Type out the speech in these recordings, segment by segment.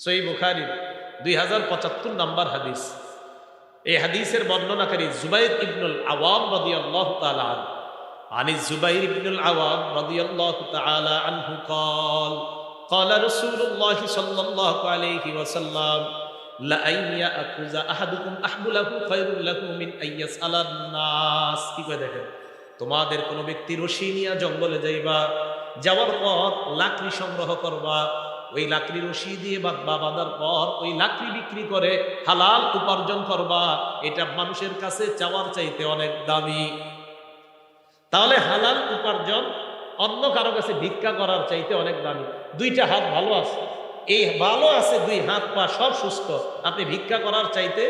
সই বুখারির দুই হাজার পঁচাত্তর নাম্বার হাদিস এই হাদিসের বর্ণনাকারী জুবাইর ইবনুল আওয়াম রাদিয়াল্লাহু তাআলা আনহু عن الزبير بن العوام رضي الله تعالى عنه قال قال رسول الله صلى الله عليه وسلم لأن يأخذ أحدكم أحبله خير له من أن يسأل الناس কি করে দেখেন তোমাদের কোনো ব্যক্তি রশি নিয়ে জঙ্গলে যাইবা যাওয়ার পর লাকড়ি সংগ্রহ করবা ওই লাকড়ি রশি দিয়ে বাঁধবা বাঁধার পর ওই লাকড়ি বিক্রি করে হালাল উপার্জন করবা, এটা মানুষের কাছে চাওয়ার চাইতে অনেক দামি। তাহলে হালাল উপার্জন অন্য কারও কাছে ভিক্ষা করার চাইতে অনেক দামি। দুইটা হাত ভালো আছে। এই ভালো আছে দুই হাত, পা সব সুস্থ। আপনি ভিক্ষা করার চাইতে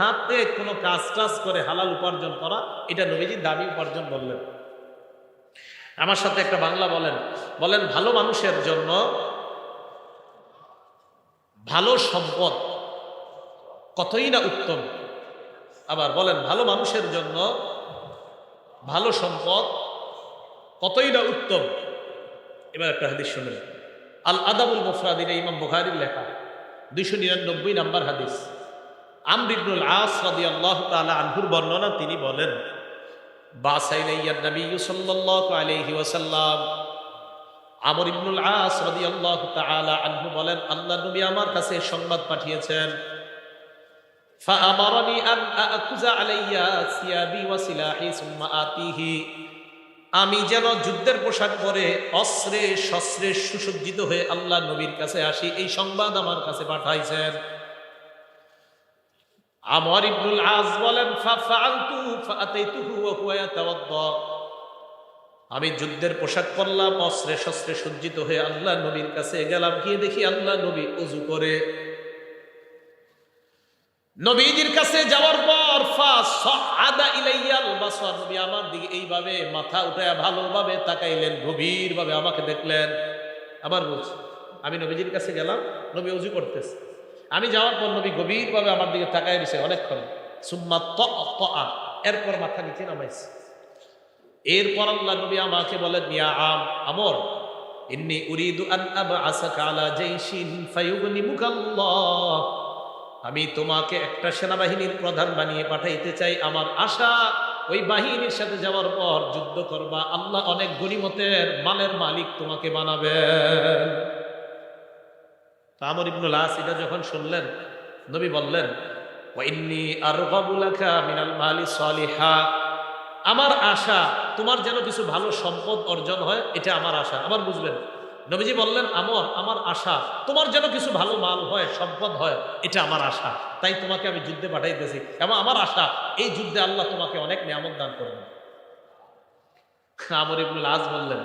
হাতে কোনো কাজ টাজ করে হালাল উপার্জন করা, এটা নবীজি দামি উপার্জন বললেন। আমার সাথে একটা বাংলা বলেন বলেন, ভালো মানুষের জন্য ভালো সম্পদ কতই না উত্তম। আবার বলেন, ভালো মানুষের জন্য ভালো সম্পদ কতই না উত্তম। এবার একটা হাদিস শুনেন। আল আদাবুল মুফরাদির ইমাম বুখারির লেখা, দুইশো নিরানব্বই নাম্বার হাদিস। আমরিবনুল আস রাদি আল্লাহ তালা আনহুর বর্ণনা তিনি বলেন বাসাইলাইয়া নবী সাল্লাল্লাহু আলাইহি ওয়াসাল্লাম আমর ইবনুল আস রাদি আল্লাহ তালা আনহু বলেন আল্লাহ নবী আমার কাছে সংবাদ পাঠিয়েছেন فأمرني أن أأخذ علي ثيابي وسلاحي ثم آتيه আমি যেন যুদ্ধের পোশাক পরে অস্ত্রে শস্ত্রে সুসজ্জিত হয়ে আল্লাহ নবীর কাছে আসি এই সংবাদ আমার কাছে পাঠাইছেন আমর ইবনুল আজ বলেন ফাফালতু ফাআতাইতুহু ওয়া হুয়া ইয়াতাওয়াদ্দা আমি যুদ্ধের পোশাক পরলাম, অস্ত্রে শস্ত্রে সজ্জিত হয়ে আল্লাহ নবীর কাছে গেলাম। গিয়ে দেখি আল্লাহ নবী অজু করে। নবীজির কাছে যাওয়ার পর আদা আমার দিকে এইভাবে মাথা উঠায় ভালোভাবে তাকাইলেন, গভীরভাবে আমাকে দেখলেন। আবার বলছি, আমি নবীজির কাছে গেলাম, নবী উজু করতেছে। আমি যাওয়ার পর নবী গভীরভাবে আমার দিকে তাকাই দিছে অনেকক্ষণ। সুম্মা ত এরপর মাথা নিচে নামাইছে। এরপর আল্লাহ নবী আমাকে বলেন, ইয়া আম, আমর, ইন্নি উরিদু আন আবআসাকা আলা জাইশিন ফায়ুগনিমুকাল্লাহ আমি তোমাকে একটা সেনাবাহিনীর প্রধান বানিয়ে পাঠাইতে চাই। আমার আশা, ওই বাহিনীর সাথে যাওয়ার পর যুদ্ধ করবা। আল্লাহ অনেক গরিমতের মালের মালিক তোমাকে বানাবেন তো আমর ইবনুল আস এটা যখন শুনলেন, নবী বললেন ওয়াইন্নি আরগাবু লাকা মিনাল মালি সালিহা। আমার আশা তোমার যেন কিছু ভালো সম্পদ অর্জন হয়, এটা আমার আশা। আবার বুঝবেন নবীজি বললেন, আমর, আমার আশা। তোমার যেন কিছু ভালো মাল হয়, সম্পদ হয়, এটা আমার আশা। তাই তোমাকে আমি যুদ্ধে পাঠাইতেছি। এবং আমার আশা, এই যুদ্ধে আল্লাহ তোমাকে অনেক নিয়ামত দান করবেন। আমর ইবনুল আজ বললেন,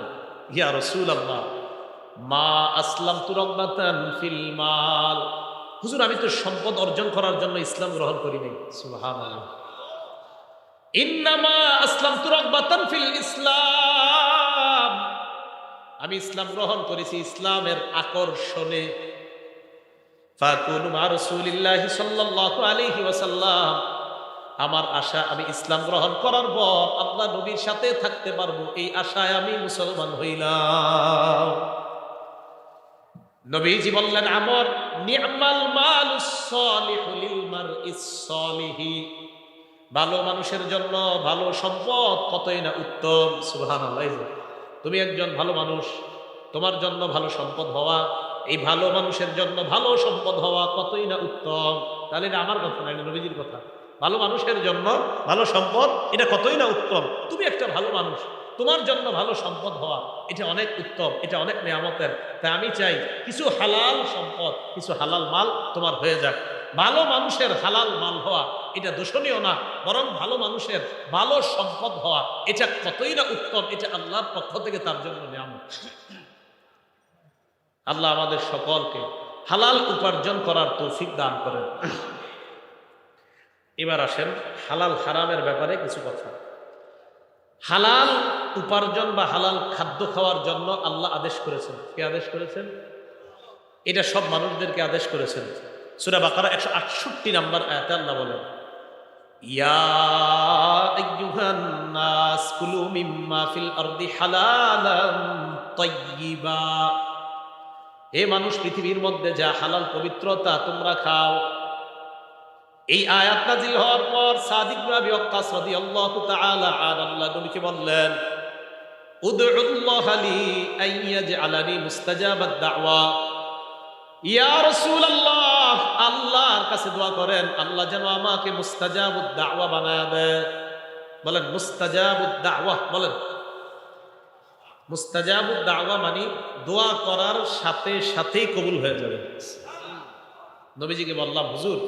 ইয়া রসুল আল্লাহ মা আসলাম তুরব্বাতান ফিল মাল। হুজুর, আমি তো সম্পদ অর্জন করার জন্য ইসলাম গ্রহণ করি নাই। সুবহানাল্লাহ। ইসলাম। আমি ইসলাম গ্রহণ করেছি ইসলামের আকর্ষণে। আমার আশা, আমি ইসলাম গ্রহণ করার পর আল্লাহ নবীর সাথে থাকতে পারব, এই আশায় আমি মুসলমান হইলাম। নবীজি বললেন, আমর নি'মাল মালুস সালিহু লিল ভালো মানুষের জন্য ভালো সম্পদ কতই না উত্তম, সুবহানাল্লাহ। তুমি একজন ভালো মানুষ, তোমার জন্য ভালো সম্পদ হওয়া, এই ভালো মানুষের জন্য ভালো সম্পদ হওয়া কতই না উত্তম? তাহলে এটা আমার কথা না, এটা নবীজির কথা। ভালো মানুষের জন্য ভালো সম্পদ, এটা কতই না উত্তম? তুমি একটা ভালো মানুষ, তোমার জন্য ভালো সম্পদ হওয়া, এটা অনেক উত্তম, এটা অনেক নিয়ামতের। তাই আমি চাই কিছু হালাল সম্পদ, কিছু হালাল মাল তোমার হয়ে যাক। ভালো মানুষের হালাল মাল হওয়া, এটা দূষণীয় না, বরং ভালো মানুষের ভালো সম্পদ হওয়া, এটা কতই না উত্তম, এটা আল্লাহর পক্ষ থেকে তার জন্য নিয়ামত। আল্লাহ আমাদের সকলকে হালাল উপার্জন করার তৌফিক দান করেন। এবার আসেন হালাল হারামের ব্যাপারে কিছু কথা। হালাল উপার্জন বা হালাল খাদ্য খাওয়ার জন্য আল্লাহ আদেশ করেছেন। কে আদেশ করেছেন? এটা সব মানুষদেরকে আদেশ করেছেন। সুরা বাকারা একশো আটষট্টি নাম্বার আয়াতে আল্লাহ বলেন হে মানুষ, পৃথিবীর মধ্যে যা হালাল পবিত্রতা তোমরা খাও। এই আয়াত নাজিল হওয়ার পর সাদিক নবী ওয়াক্কাস রাদিয়াল্লাহু তাআলা আন আল্লাহ নবীকে বললেন, উদউল্লাহ লি আইয়াজআলানি মুস্তাজাবাদ দাওয়া। আল্লাহর কাছে দোয়া করেন, আল্লাহ যেন আমাকে মুস্তাজাবুদ দাওয়া বানায় দেয়। বলেন, মুস্তাজাবুদ দাওয়া, বলেন। মুস্তাজাবুদ দাওয়া মানে দোয়া করার সাথে সাথেই কবুল হয়ে যাবে। নবীজিকে বললাম, হুজুর,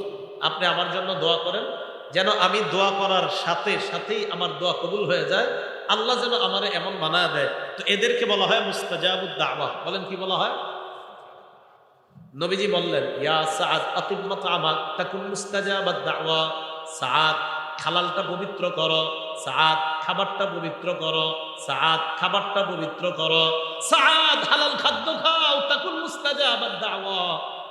আপনি আমার জন্য দোয়া করেন, যেন আমি দোয়া করার সাথে সাথেই আমার দোয়া কবুল হয়ে যায়, আল্লাহ যেন আমার এমন বানায় দেয়। তো এদেরকে বলা হয় মুস্তাজাবুদ দাওয়া। বলেন, কি বলা হয়? নবীজি বললেন, ইয়া সাদ আতিম্মাত আমাক তাকুন মুস্তাজাবাদ দাওয়া। সাদ খালালটা পবিত্র করো। সাদ খাবারটা পবিত্র করো। সাদ খাবারটা পবিত্র করো। সাদ হালাল খাদ্য খাও তাকুন মুস্তাজাবাদ দাওয়া।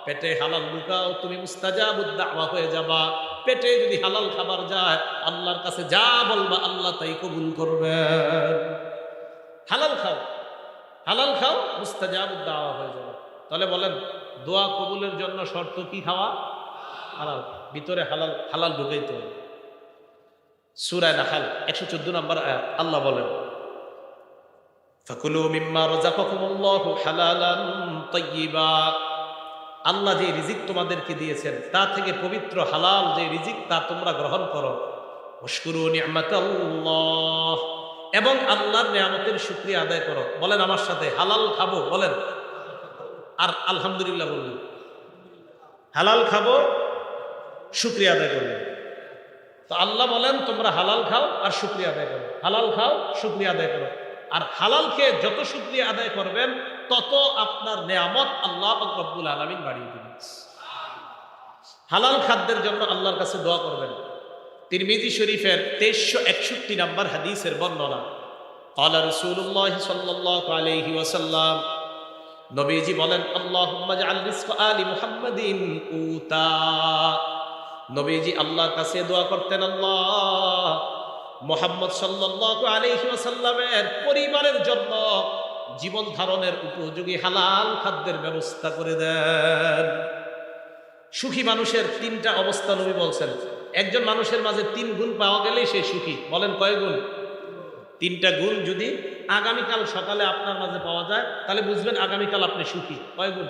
পেটে হালাল লুকাও, তুমি মুস্তাজাবুদ দাওয়া হয়ে যাবা। পেটে যদি হালাল খাবার যায়, আল্লাহর কাছে যা বলবা, আল্লাহ তাই কবুল করবেন হালাল খাও হালাল খাও, মুস্তাজাবুদ দাওয়া হয়ে যাবে। তাহলে বলেন দোয়া কবুলের জন্য শর্ত কি খাওয়া? হালাল। ভিতরে হালাল হালাল ঢুকাইতে হবে। সুরায় নাহাল একশো চোদ্দ নম্বর আল্লাহ বলেন আল্লাহ যে রিজিক তোমাদেরকে দিয়েছেন, তা থেকে পবিত্র হালাল যে রিজিক, তা তোমরা গ্রহণ করো। এবং আল্লাহর নিয়ামতের শুকরিয়া আদায় করো। বলেন আমার সাথে, হালাল খাব। বলেন আর আলহামদুলিল্লাহ বললেন হালাল খাবো শুক্রিয়া আদায় করবেন তো আল্লাহ বলেন তোমরা হালাল খাও আর শুক্রিয়া আদায় করো হালাল খাও শুক্রিয়া আদায় করো আর হালালকে যত শুক্রিয়া আদায় করবেন তত আপনার নেয়ামত আল্লাহ রব্বুল আলমিন বাড়িয়ে দিবেন হালাল খাদ্যের জন্য আল্লাহর কাছে দোয়া করবেন তিরমিজি শরীফের তেইশশো একষট্টি নাম্বার হাদিসের বর্ণনা قال رسول الله صلى الله عليه وسلم নবীজি বলেন, আল্লাহুম্মা জাআল রিজকা আলি মুহাম্মাদিন কুতা নবীজি আল্লাহর কাছে দোয়া করতেন, আল্লাহ, মোহাম্মদ সাল্লাল্লাহু আলাইহি পরিবারের জন্য জীবন ধারণের উপযোগী হালাল খাদ্যের ব্যবস্থা করে দেন। সুখী মানুষের তিনটা অবস্থা নবী বলছেন। একজন মানুষের মাঝে তিন গুণ পাওয়া গেলেই সে সুখী। বলেন কয় গুণ? তিনটা গুণ যদি আগামীকাল সকালে আপনার মাঝে পাওয়া যায়, তাহলে বুঝবেন আগামীকাল আপনি সুখী। কয় গুণ?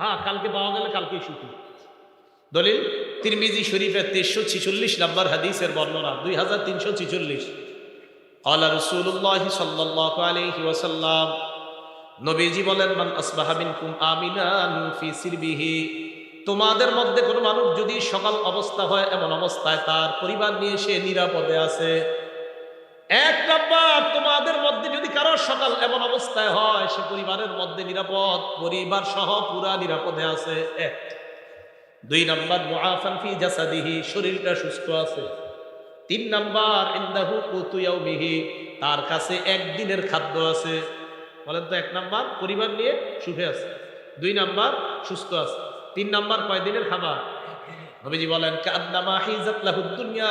হ্যাঁ কালকে পাওয়া গেলে কালকেই সুখী। দলিল, তিরমিজি শরীফের তেইশশো ছিচল্লিশ নাম্বার হাদিসের বর্ণনা, দুই হাজার তিনশো ছিচল্লিশ। আল্লাহ রসুল্লাহ সাল্লাহ আলহি ওয়াসাল্লাম নবীজি বলেন, মান আসবাহাবিন কুম আমিনান ফি সিরবিহি। তোমাদের মধ্যে কোনো মানুষ যদি সকাল অবস্থা হয়, এমন অবস্থায় তার পরিবার নিয়ে সে নিরাপদে আছে। এক নাম্বার, তোমাদের মধ্যে যদি কারও সকাল এমন অবস্থায় হয়, সে পরিবারের মধ্যে নিরাপদ, পরিবার সহ পুরা নিরাপদে আছে, এক। দুই নাম্বার জাসাদিহি, শরীরটা সুস্থ আছে। তিন নাম্বার, ইন্দাহু কুতু ইয়াউমিহি, তার কাছে একদিনের খাদ্য আছে। বলেন তো, এক নাম্বার, পরিবার নিয়ে সুখে আছে। দুই নাম্বার, সুস্থ আছে। তিন নাম্বার, কয়দিনের খাবার? নবীজি বলেন, কান্নামা হিজাত লাহুদ দুনিয়া।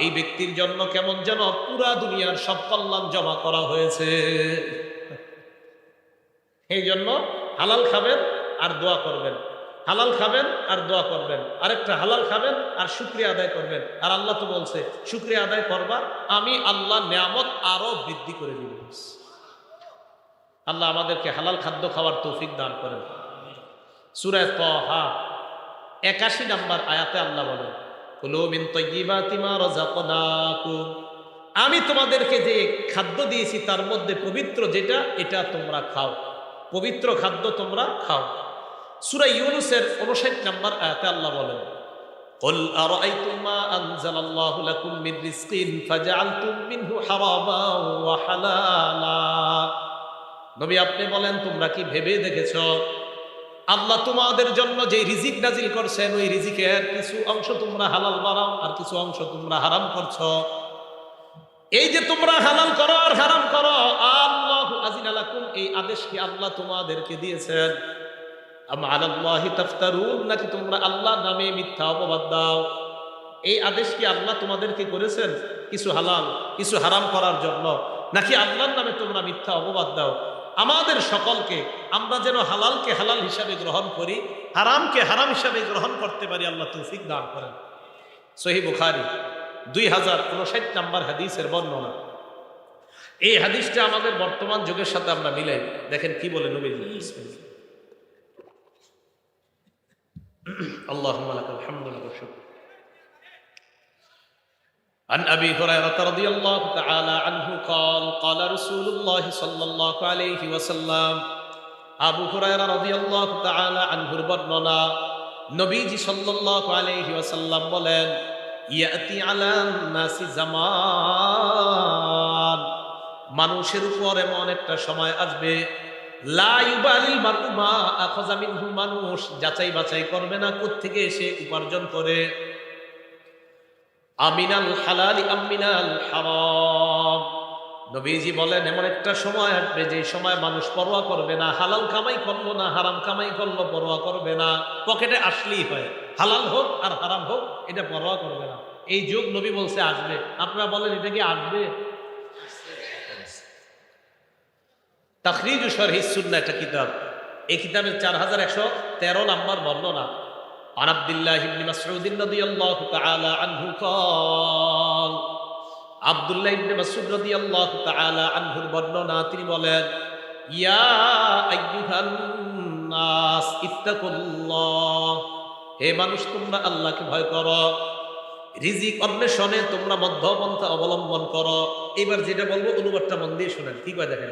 এই ব্যক্তির জন্য কেমন যেন পুরা দুনিয়ার সব কল্যাণ জমা করা হয়েছে। এই জন্য হালাল খাবেন আর দোয়া করবেন। হালাল খাবেন আর দোয়া করবেন। আরেকটা, হালাল খাবেন আর শুক্রিয়া আদায় করবেন। আর আল্লাহ তো বলছে, শুক্রিয়া আদায় করবা, আমি আল্লাহ নিয়ামত আরও বৃদ্ধি করে দিব। আল্লাহ আমাদেরকে হালাল খাদ্য খাওয়ার তৌফিক দান করেন। সুরায় তহা একাশি নাম্বার আয়াতে আল্লাহ বলেন কুলু মিন তাইয়্যিবাতি মা রাযাকনাকুম আমি তোমাদেরকে যে খাদ্য দিয়েছি তার মধ্যে পবিত্র যেটা এটা তোমরা খাও পবিত্র খাদ্য তোমরা খাও সূরা ইউনূসের 59 নাম্বার আয়াতে আল্লাহ বলেন قل أرأيتم ما أنزل الله لكم من رزق فجعلتم منه حراما وحلالا নবী আপনি বলেন তোমরা কি ভেবে দেখেছো আল্লাহ তোমাদের জন্য যে রিজিক নাজিল করছেন, ওই রিজিকের কিছু অংশ তোমরা হালাল বানাও, আর কিছু অংশ তোমরা হারাম করছ। এই যে তোমরা হালাল করো আর হারাম করো, আল্লাহ আজিন আলাকুম এই আদেশ কি আল্লাহ তোমাদেরকে দিয়েছেন? নাকি তোমরা আল্লাহ নামে মিথ্যা অপবাদ দাও? এই আদেশ কি আল্লাহ তোমাদেরকে করেছেন? কিছু হালাল, কিছু হারাম করার জন্য? নাকি আল্লাহর নামে তোমরা মিথ্যা অপবাদ দাও? আমাদের সকলকে আমরা যেন হালালকে হালাল হিসাবে গ্রহণ করি, হারামকে হারাম হিসাবে গ্রহণ করতে পারি, আল্লাহ তৌফিক দান করেন। সহি বুখারি, দুই হাজার উনষাট নাম্বার হাদিসের বর্ণনা। এই হাদিসটা আমাদের বর্তমান যুগের সাথে আমরা মিলাই। দেখেন কি বলে নবী আল্লাহ আলহামদুলিল্লাহ عن ابي هريره رضي الله تعالى عنه قال قال رسول الله صلى الله عليه وسلم আবু হুরায়রা রাদিয়াল্লাহু তাআলা আনহুর বর্ণনা নবীজি সাল্লাল্লাহু আলাইহি ওয়াসাল্লাম বলেন ইয়াতি আলা নাসি জামান মানুষের উপর এমন একটা সময় আসবে লা ইউবালিল মারউ মা আখাযা মিনহু মানুষ যাচাই বাছাই করবে না কোত্থেকে এসে উপার্জন করে আমিনাল হালালি আমিনাল হারাম। নবীজি বলেন, এমন একটা সময় আসবে যে সময় মানুষ পরোয়া করবে না, হালাল কামাই করল না, হারাম কামাই করল, পরোয়া করবে না। পকেটে আসলেই হয়, হালাল হোক আর হারাম হোক, এটা পরোয়া করবে না। এই যুগ নবী বলছে, আসবে। আপনারা বলেন, এটা কি আসবে? তাখরিজ শরহি সুন্না একটা কিতাব। এই কিতাবের চার হাজার একশো তেরো নাম্বার বর্ণনা। عن عبد الله بن مسعود رضي الله تعالى عنه قال আব্দুল্লাহ ইবনে মাসউদ রাদিয়াল্লাহু তাআলা আনহুর বর্ণনা তিনি বলেন ইয়া আইয়ুহান নাস ইত্তাকুল্লাহ হে মানুষ তোমরা আল্লাহকে ভয় করো রিজিক অন্বেষণে তোমরা মধ্যপন্থা অবলম্বন করো এবার যেটা বলবো অনুবাদটা মন দিয়ে শোনেন কি কয় দেখেন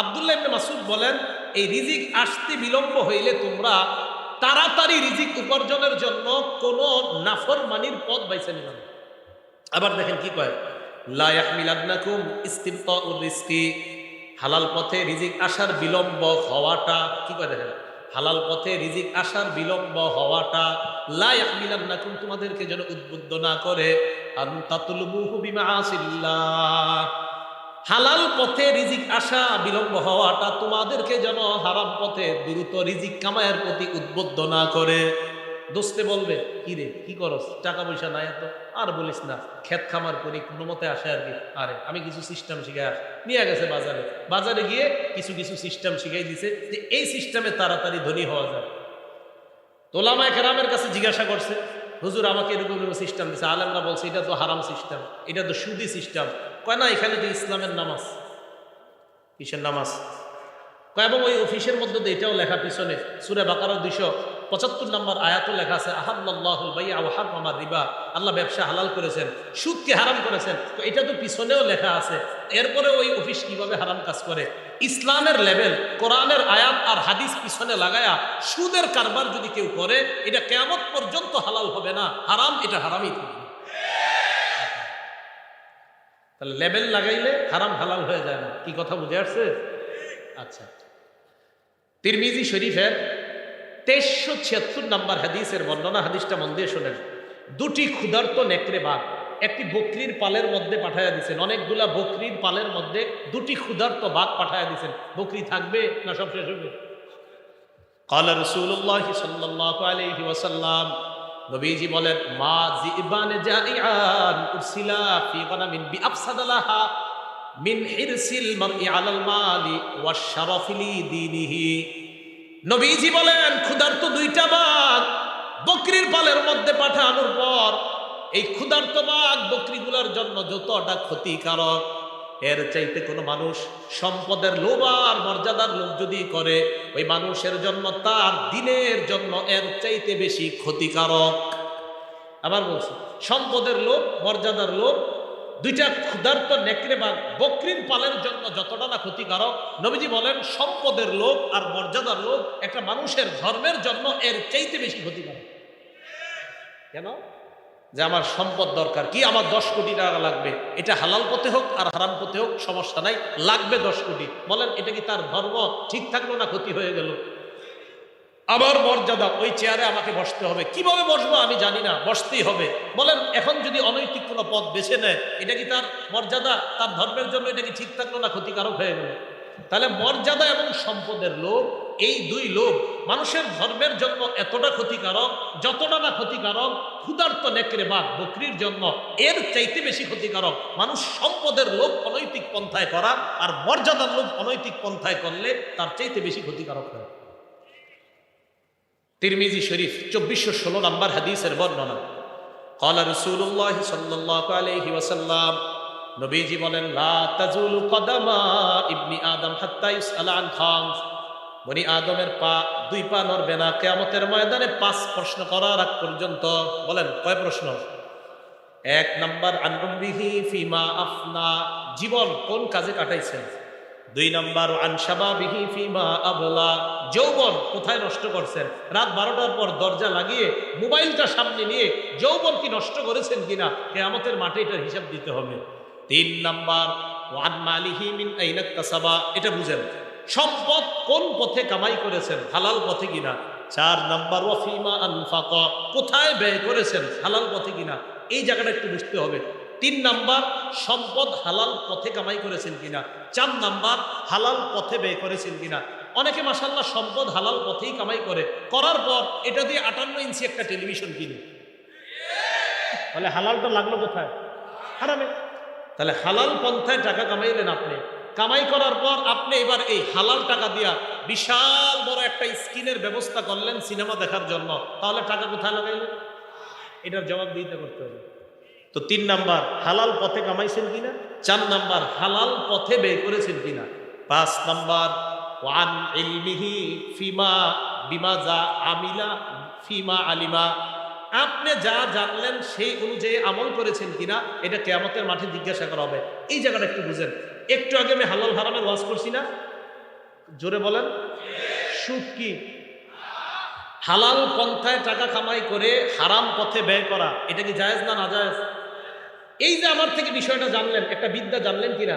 আবদুল্লাহ ইবনে মাসুদ বলেন, এই রিজিক আসতে বিলম্ব হইলে তোমরা তাড়াতাড়ি রিজিক উপার্জনের জন্য কোন নাফরমানির পথ বাইছে নিলাম আবার দেখেন কি কয়, লা ইয়াহমিলান্নাকুম ইস্তিবতাউর হালাল পথে রিজিক আসার বিলম্ব হওয়াটা, কি কয় দেখেন, হালাল পথে রিজিক আসার বিলম্ব হওয়াটা, লা ইয়াহমিলান্নাকুম, তোমাদেরকে যেন উদ্বুদ্ধ না করে, আন তাতলুবুহু বিমাআসিল্লাহ। হালাল পথে রিজিক আসা বিলম্ব হওয়াটা তোমাদেরকে যেন হারাম পথে দ্রুত রিজিক কামায়ের প্রতি উদ্বুদ্ধ না করে। দোস্তে বলবে, কি রে, কি করস? টাকা পয়সা নাই এত। আর বলিস না, ক্ষেত খামার করি, কোনো মতে আসে আর কি। আরে, আমি কিছু সিস্টেম শিখাই নিয়ে গেছে বাজারে। বাজারে গিয়ে কিছু কিছু সিস্টেম শিখাই দিছে যে এই সিস্টেমে তাড়াতাড়ি ধনী হওয়া যায়। তোলামায় কেরামের কাছে জিজ্ঞাসা করছে, হুজুর, আমাকে এরকম সিস্টেম দিছে। আলেমরা বলছে, এটা তো হারাম সিস্টেম এটা তো সুদি সিস্টেম কয়, না, এখানে তো ইসলামের নামাজ। কিসের নামাজ? কয় এবং ওই অফিসের মধ্যে তো এটাও লেখা, পিছনে সুরে বাকারও দুইশো পঁচাত্তর নম্বর আয়াতও লেখা আছে আহাবুল ভাই আহাব আমার রিবা। আল্লাহ ব্যবসা হালাল করেছেন, সুদকে হারাম করেছেন। তো এটা তো পিছনেও লেখা আছে। এরপরে ওই অফিস কীভাবে হারাম কাজ করে? ইসলামের লেভেল, কোরআনের আয়াত আর হাদিস পিছনে লাগায়া সুদের কারবার যদি কেউ করে, এটা কেমত পর্যন্ত হালাল হবে না। হারাম, এটা হারামই থাকবে। তাহলে লেবেল লাগাইলে হারাম হালাল হয়ে যায় না কি কথা বুঝে আসছে আচ্ছা তিরমিজি শরীফের তেইশশো ছিয়াত্তর নাম্বার হাদিসের বর্ণনা হাদিসটা মন দিয়ে শোনেন দুটি ক্ষুধার্ত নেকড়ে বাঘ একটি বকরির পালের মধ্যে পাঠাইয়া দিছেন অনেকগুলা বকরির পালের মধ্যে দুটি ক্ষুধার্ত বাঘ পাঠাইয়া দিছেন বকরি থাকবে না সব শেষ হবে قال رسول الله صلى الله عليه وسلم নবীজি বলেন, মা জিবান জাইআন উরসিলা ফি গানামিন বিআফসাদালাহা মিন হিরসিল মারই আলাল মালি ওয়াশ শারাফি লি দীনিহি। নবীজি বলেন, ক্ষুধার্ত দুইটা বাঘ বকরির পালের মধ্যে পাঠানোর পর এই ক্ষুধার্ত বাঘ বকরিগুলোর জন্য যতটা ক্ষতিকারক এর চাইতে কোনো মানুষ সম্পদের লোভ আর মর্যাদার লোভ যদি করে, ওই মানুষের জন্য তার দিনের জন্য এর চাইতে বেশি ক্ষতিকারক। আবার বলছি, সম্পদের লোভ, মর্যাদার লোভ, দুইটা ক্ষুধার্ত নেকড়ে বা বকরির পালের জন্য যতটা না ক্ষতিকারক, নবীজি বলেন, সম্পদের লোভ আর মর্যাদার লোভ একটা মানুষের ধর্মের জন্য এর চাইতে বেশি ক্ষতিকারক। কেন? যে আমার সম্পদ দরকার। কি আমার দশ কোটি টাকা লাগবে? এটা হালাল পথে হোক আর হারাম পথে হোক, সমস্যা নাই। লাগবে দশ কোটি। বলেন, এটা কি তার ধর্ম? ঠিক থাকল না ক্ষতি হয়ে গেল? আমার মর্যাদা, ওই চেয়ারে আমাকে বসতে হবে। কীভাবে বসবো আমি জানি না, বসতেই হবে। বলেন, এখন যদি অনৈতিক কোনো পথ বেছে নেয়, এটা কি তার মর্যাদা? তার ধর্মের জন্য এটা কি ঠিক থাকল না ক্ষতিকারক হয়ে গেল? তাহলে মর্যাদা এবং সম্পদের লোভ এই দুই লোভ মানুষের ধর্মের জন্য এতটা ক্ষতিকারক যতটা না ক্ষতিকারক ক্ষুধার্ত নেকড়ে বাঘ বকরির জন্য এর চাইতে বেশি ক্ষতিকারক মানুষ সম্পদের লোভ অনৈতিক পন্থায় করা আর মর্যাদার লোভ অনৈতিক পন্থায় করলে তার চাইতে বেশি ক্ষতিকারক হয় তিরমিজি শরীফ চব্বিশশো ষোলো নম্বর হাদিসের বর্ণনা قال رسول الله صلى الله عليه وسلم নবীজি বলেন লা তাজুলু কদামা ইবনি আদম হাত্তা ইউসআলা আন খামস বনি আদমের পা, দুই পা নড়বে না। কেয়ামতের ময়দানে পাঁচ প্রশ্ন করার আগ পর্যন্ত বলেন, কয় প্রশ্ন? এক নাম্বার আনরুমরিহি ফিমা আফনা, জীবন কোন কাজে কাটাইছেন? দুই নাম্বার আনসাবাবিহি ফিমা আবলা, যৌবন কোথায় নষ্ট করছেন? রাত বারোটার পর দরজা লাগিয়ে মোবাইলটা সামনে নিয়ে যৌবন কি নষ্ট করেছেন কিনা? কেয়ামতের মাঠে এটার হিসাব দিতে হবে। তিন নাম্বার, ওয়ান মালিহি মিন আইনাক কাসাবা এটা বুঝেন। সম্পদ কোন পথে কামাই করেছেন? হালাল পথে কিনা? চার নাম্বার ওয়াফিমা আনফাক। কোথায় ব্যয় করেছেন? হালাল পথে কিনা? এই জায়গাটা একটু বুঝতে হবে। তিন নাম্বার, সম্পদ হালাল পথে কামাই করেছেন কিনা? চার নাম্বার, হালাল পথে ব্যয় করেছেন কিনা? অনেকে মাসাল্লাহ সম্পদ হালাল পথেই কামাই করে। করার পর এটা দিয়ে আটান্ন ইঞ্চি একটা টেলিভিশন কিনে। তাহলে হালালটা লাগল কোথায়? হারামে। তাহলে হালাল পন্থায় টাকা কামাইলেন আপনি। কামাই করার পর আপনি এবার এই হালাল টাকা দিয়া বিশাল বড় একটা স্ক্রিনের ব্যবস্থা করলেন সিনেমা দেখার জন্য। তাহলে টাকা কোথায় লাগাইলেন? এটার জবাব দিতে করতে হবে। তো তিন নাম্বার, হালাল পথে কামাইছেন কিনা? চার নাম্বার, হালাল পথে ব্যয় করেছেন কিনা? পাঁচ নাম্বার, ওয়ান ফিমা বিমা যা আমিলা ফিমা আলিমা আপনি যা জানলেন সেই অনুযায়ী আমল করেছেন কিনা, এটা কেয়ামতের মাঠে জিজ্ঞাসা করা হবে। এই জায়গাটা একটু বুঝেন। একটু আগে আমি হালাল হারামের ওয়াজ করছি না? জোরে বলেন। সুদ কি? হালাল পন্থায় টাকা কামাই করে হারাম পথে ব্যয় করা, এটা কি জায়েজ না না জায়েজ? এই যে আমার থেকে বিষয়টা জানলেন, একটা বিদ্যা জানলেন কিনা?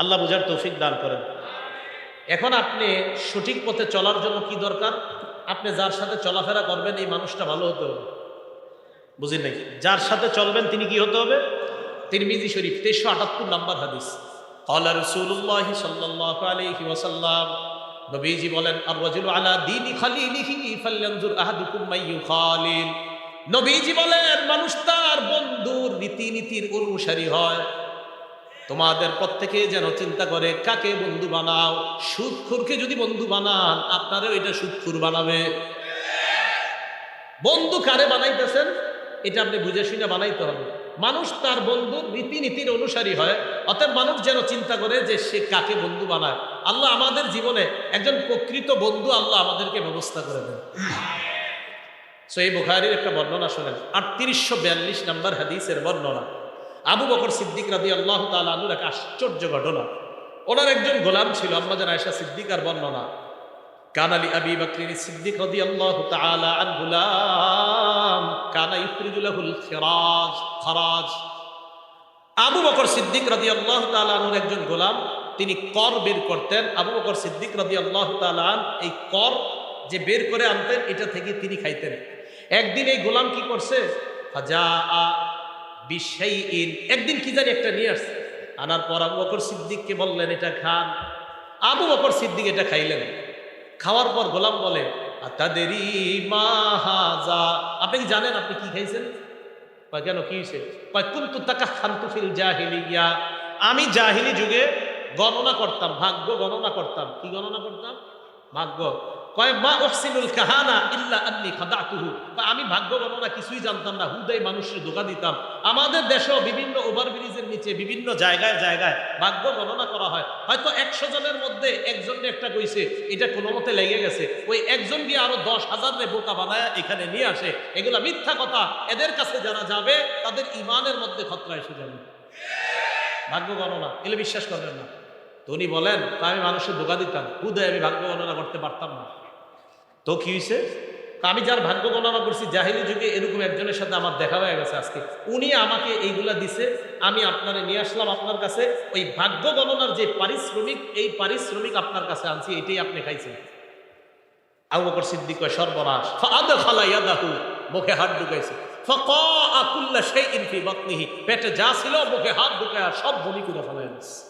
আল্লাহ বুঝার তৌফিক দান করেন। এখন আপনি সঠিক পথে চলার জন্য কি দরকার? আপনি যার সাথে চলাফেরা করবেন, এই মানুষটা ভালো হতে হবে। বুঝেন নাকি? যার সাথে চলবেন, তিনি কি হতে হবে? তিনি মিজি শরীফ, তেইশশো আটাত্তর নম্বর হাদিস। কলা রসুল্লাহ সাল্লাহ আলহি ওসাল্লাম নবীজি বলেন আর রজুল আলা দিনী খালিলিহি ফাল্লানজুর আহাদুকুম মাইয়ু খালিল নবীজি বলেন, মানুষ তার বন্ধুর রীতিনীতির অনুসারী হয়। তোমাদের প্রত্যেকে যেন চিন্তা করে, কাকে বন্ধু বানাও? সুদখুরকে যদি বন্ধু বানান, আপনারও এটা সুদখুর বানাবে। বন্ধু কারে বানাইতেছেন? এটা আপনি বুঝে শুনে বানাইতে হবে। মানুষ তার বন্ধুর রীতিনীতির অনুসারী হয়, অতএব মানুষ যেন চিন্তা করে যে সে কাকে বন্ধু বানায়। আল্লাহ আমাদের জীবনে একজন প্রকৃত বন্ধু আল্লাহ আমাদেরকে ব্যবস্থা করে দেন। সো এই বুখারির একটা বর্ণনা শোনেন, আটত্রিশশো বিয়াল্লিশ নম্বর হাদিসের বর্ণনা। আবু বকর সিদ্দিক রাদি আল্লাহ তালুর এক আশ্চর্য ঘটনা। ওনার একজন গোলাম ছিল আম্মাজান আয়সা সিদ্দিকার বর্ণনা। কান আলী আবি বকরিন সিদ্দিক রাদি আল্লাহ তাআলা আন গুলাম কানা ইউখরিজুলাহুল খিরাজ খরাজ। আবু বকর সিদ্দিক রাদি আল্লাহ তালুর একজন গোলাম, তিনি কর বের করতেন। আবু বকর সিদ্দিক রাদি আল্লাহ তালান এই কর যে বের করে আনতেন, এটা থেকে তিনি খাইতেন। একদিন এই গোলাম কি করছে? বিশাইইন। একদিন কি জানি একটা নিয়ে আসছে। আনার পর আবু বকর সিদ্দিককে বললেন, এটা খান আবু বকর সিদ্দিক এটা খাইলেন। খাওয়ার পর গোলাম বলে, আতাদেরি মাহাজা আপনি কি জানেন আপনি কি খাইছেন? কেন, কি হয়েছে কুন্তু তাকা খান্তু ফিল জাহিলিয়া। আমি জাহিলি যুগে গণনা করতাম, ভাগ্য গণনা করতাম। কি গণনা করতাম? ভাগ্য। কয়, মা ওহসিনুল কাহানা ইল্লা আন্নি খাদাতুহু। আমি ভাগ্য গণনা কিছুই জানতাম না। হুদাই মানুষের ধোকা দিতাম। আমাদের দেশেও বিভিন্ন ওভারব্রিজের নিচে, বিভিন্ন জায়গায় জায়গায় ভাগ্য গণনা করা হয়। হয়তো একশো জনের মধ্যে একজনকে একটা কইছে, এটা কোনো মতে লেগে গেছে। ওই একজন গিয়ে আরও দশ হাজার রে বোকা বানায় এখানে নিয়ে আসে। এগুলা মিথ্যা কথা। এদের কাছে যারা যাবে, তাদের ইমানের মধ্যে খতরা এসে যাবে। ভাগ্য গণনা। এগুলো বিশ্বাস করবেন না। উনি বলেন, তা আমি মানুষের ধোকা দিতাম। হুদয় আমি ভাগ্য গণনা করতে পারতাম না। তো কি হয়েছে তা আমি যার ভাগ্য গণনা করছি, জাহিলি যুগে এরকম একজনের সাথে আমার দেখা হয়ে গেছে আজকে। উনি আমাকে এইগুলা দিছে, আমি আপনারে নিয়ে আসলাম আপনার কাছে। ওই ভাগ্য গণনার যে পারিশ্রমিক, এই পারিশ্রমিক আপনার কাছে আনছি, এটাই আপনি খাইছেন। আবু সিদ্দিক সর্বনাশ। মুখে হাত ঢুকাইছে। পেটে যা ছিল মুখে হাত ঢুকায় সব বমি করে ফেলাই দিছে।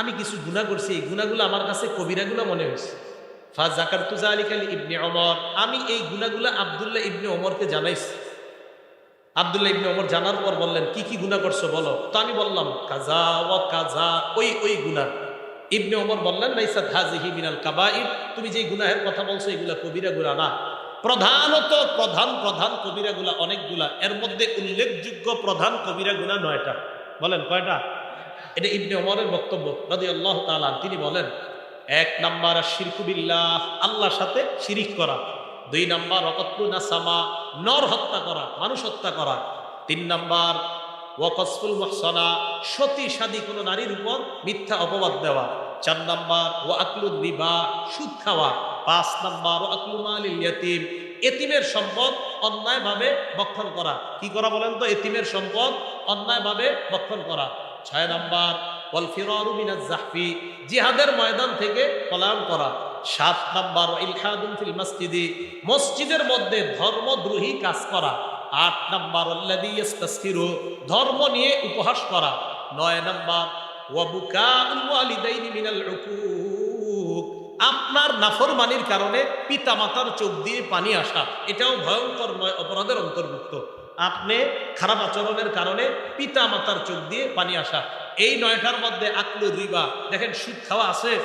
আমি কিছু গুনাহ করছি, এই গুনাহগুলো আমার কাছে কবিরাগুলো মনে হয়েছে। ফা জাকারতু যালিকা লি ইবনে ওমর। আমি এই গুনাহগুলো আব্দুল্লাহ ইবনে ওমরকে জানাইছি। আব্দুল্লাহ ইবনে ওমর জানার পর বললেন, কি কি গুনাহ করছ বলো? তো আমি বললাম, কাজা ওয়া কাজা, ওই ওই গুনাহ। ইবনে ওমর বললেন, লাইসাত হাজিহি মিনাল কাবাইর। তুমি যে গুনাহের কথা বলছো, এগুলা কবিরা গুনাহ না। প্রধানত প্রধান প্রধান কবিরাগুলা অনেকগুলা। এর মধ্যে উল্লেখযোগ্য প্রধান কবিরাগুলা নয়টা। বলেন, কয়টা? এটা ইবনে ওমরের বক্তব্য রাজি আল্লাহ তাআলা তিনি বলেন, এক নাম্বার শিরকুবিল্লাহ আল্লাহর সাথে শিরিক করা। দুই নাম্বার অকত্তু নাসামা নর হত্যা করা, মানুষ হত্যা করা। তিন নাম্বার, ওয়াকসফুল মহসনা, সতী সাদী কোনো নারীর উপর মিথ্যা অপবাদ দেওয়া। চার নাম্বার ও আকলুদ রিবা, সুদ খাওয়া। পাঁচ নাম্বার ইয়াতিম। এতিমের সম্পদ অন্যায়ভাবে বক্ষণ করা। কি করা বলেন তো? এতিমের সম্পদ অন্যায়ভাবে বক্ষণ করা। ছয় নাম্বার জাহফি। জিহাদের ময়দান থেকে পলায়ন করা। সাত নাম্বার ইলহাদুন ফিল মসজিদি। মসজিদের মধ্যে ধর্মদ্রোহী কাজ করা। আট নাম্বার ধর্ম নিয়ে উপহাস করা। নয় নাম্বার ওয়াবুকা মিনাল উকুক আপনার নাফরমানির কারণে পিতা মাতার চোখ দিয়ে পানি আসা, এটাও ভয়ঙ্কর নয় অপরাধের অন্তর্ভুক্ত। আপনি খারাপ আচরণের কারণে পিতা মাতার চোখ দিয়ে পানি আসা। এই নয়টার মধ্যে আকলু রিবা। দেখেন, সুদ খাওয়া আছে?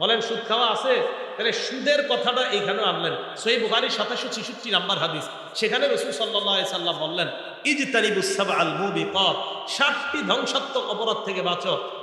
বলেন, সুদ খাওয়া আছে? তাহলে সুদের কথাটা এইখানে আনলেন। সই বুখারি সাতাশো ছেষট্টি নাম্বার হাদিস। সেখানে রসুল সাল্লাহ সাল্লাম বললেন ইজতানিবুসাব আল মুবিকাত সাতটি ধ্বংসাত্মক অপরাধ থেকে বাঁচো।